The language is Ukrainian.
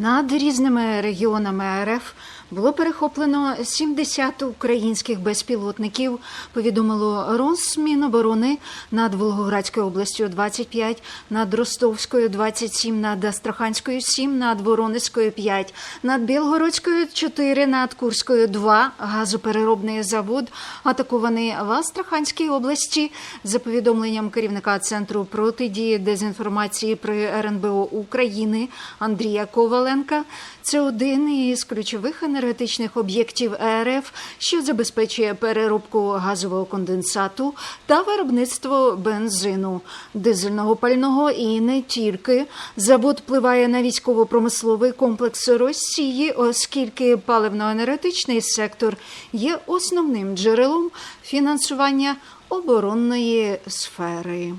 Над різними регіонами РФ було перехоплено 70 українських безпілотників. Повідомило Росміноборони над Волгоградською областю 25, над Ростовською 27, над Астраханською 7, над Воронезькою 5, над Білгородською 4, над Курською 2. Газопереробний завод атакований в Астраханській області. За повідомленням керівника центру протидії дезінформації при РНБО України Андрія Коваленка, це один із ключових енергетичних об'єктів РФ, що забезпечує переробку газового конденсату та виробництво бензину, дизельного пального і не тільки. Завод впливає на військово-промисловий комплекс Росії, оскільки паливно-енергетичний сектор є основним джерелом фінансування оборонної сфери.